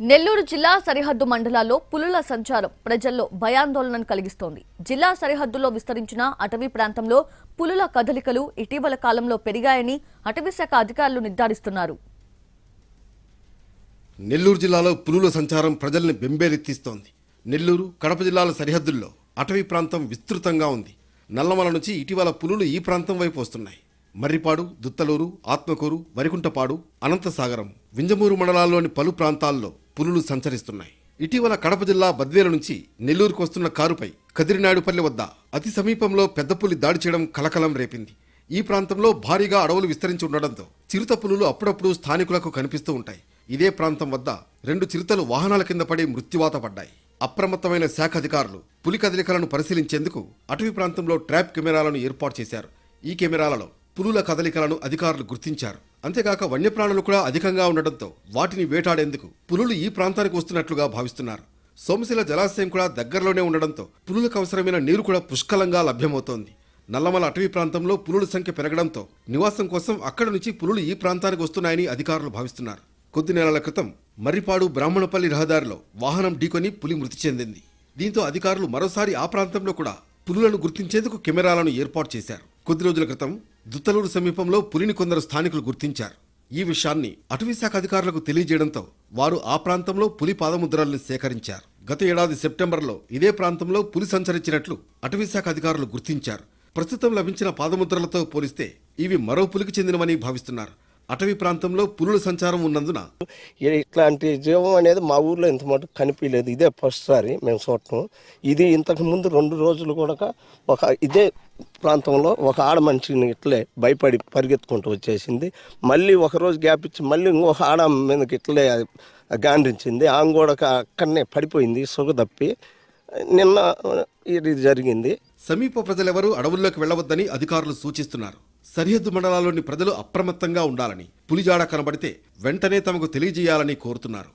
నెల్లూరు జిల్లా సరిహద్దు మండలాల్లో పులుల సంచారం ప్రజల్లో భయాందోళనను కలిగిస్తోంది. జిల్లా సరిహద్దులో విస్తరించిన అటవీ ప్రాంతంలో పులుల కదలికలు ఇటీవల కాలంలో పెరిగాయని అటవీశాఖ అధికారులు నిర్ధారిస్తున్నారు. నెల్లూరు జిల్లాలో పులుల సంచారం ప్రజల్ని బెంబేలెత్తిస్తోంది. నెల్లూరు కడప జిల్లాల సరిహద్దుల్లో అటవీ ప్రాంతం విస్తృతంగా ఉంది. నల్లమల నుంచి ఇటీవల పులులు ఈ ప్రాంతం వైపు వస్తున్నాయి. మర్రిపాడు దుత్తలూరు ఆత్మకూరు వరికుంటపాడు అనంతసాగరం వింజమూరు మండలాల్లోని పలు ప్రాంతాల్లో పులులు సంచరిస్తున్నాయి. ఇటీవల కడప జిల్లా బద్వేల నుంచి నెల్లూరుకు వస్తున్న కారుపై కదిరినాయుడుపల్లి వద్ద అతి సమీపంలో పెద్ద పులి దాడి చేయడం కలకలం రేపింది. ఈ ప్రాంతంలో భారీగా అడవులు విస్తరించి ఉండడంతో చిరుత పులులు అప్పుడప్పుడు స్థానికులకు కనిపిస్తూ ఉంటాయి. ఇదే ప్రాంతం వద్ద రెండు చిరుతలు వాహనాల కింద పడి మృత్యువాత పడ్డాయి. అప్రమత్తమైన శాఖ అధికారులు పులి కదలికలను పరిశీలించేందుకు అటవీ ప్రాంతంలో ట్రాప్ కెమెరాలను ఏర్పాటు చేశారు. ఈ కెమెరాలలో పులుల కదలికలను అధికారులు గుర్తించారు. అంతేకాక వన్యప్రాణులు కూడా అధికంగా ఉండడంతో వాటిని వేటాడేందుకు పులులు ఈ ప్రాంతానికి వస్తున్నట్లుగా భావిస్తున్నారు. సోమశిల జలాశయం కూడా దగ్గరలోనే ఉండడంతో పులులకు అవసరమైన నీరు కూడా పుష్కలంగా లభ్యమవుతోంది. నల్లమల అటవీ ప్రాంతంలో పులుల సంఖ్య పెరగడంతో నివాసం కోసం అక్కడి నుంచి పులులు ఈ ప్రాంతానికి వస్తున్నాయని అధికారులు భావిస్తున్నారు. కొద్ది నెలల క్రితం మర్రిపాడు బ్రాహ్మణపల్లి రహదారిలో వాహనం ఢీకొని పులి మృతి చెందింది. దీంతో అధికారులు మరోసారి ఆ ప్రాంతంలో కూడా పులులను గుర్తించేందుకు కెమెరాలను ఏర్పాటు చేశారు. కొద్ది రోజుల క్రితం దుత్తలూరు సమీపంలో పులిని కొందరు స్థానికులు గుర్తించారు. ఈ విషయాన్ని అటవీశాఖ అధికారులకు తెలియజేయడంతో వారు ఆ ప్రాంతంలో పులి పాదముద్రల్ని సేకరించారు. గత ఏడాది సెప్టెంబర్లో ఇదే ప్రాంతంలో పులి సంచరించినట్లు అటవీశాఖ అధికారులు గుర్తించారు. ప్రస్తుతం లభించిన పాదముద్రలతో పోలిస్తే ఇవి మరో పులికి చెందినవని భావిస్తున్నారు. అటవీ ప్రాంతంలో పులుల సంచారం ఉన్నందున ఇట్లాంటి జీవం అనేది మా ఊర్లో ఇంత మటుకు కనిపించలేదు. ఇదే ఫస్ట్ సారి మేము చూడటం. ఇది ఇంతకు ముందు రెండు రోజులు కూడా ఒక ఇదే ప్రాంతంలో ఒక ఆడ మనిషిని ఇట్లే భయపడి పరిగెత్తుకుంటూ వచ్చేసింది. మళ్ళీ ఒక రోజు గ్యాప్ ఇచ్చి మళ్ళీ ఇంకొక ఆడ మీదకి ఇట్లే గాండ్రించింది ఆమె కూడా అక్కడనే పడిపోయింది సుగ తప్పి. నిన్న ఇది జరిగింది. సమీప ప్రజలెవరూ అడవుల్లోకి వెళ్ళవద్దని అధికారులు సూచిస్తున్నారు. సరిహద్దు మండలాల్లోని ప్రజలు అప్రమత్తంగా ఉండాలని పులిజాడ కనబడితే వెంటనే తమకు తెలియజేయాలని కోరుతున్నారు.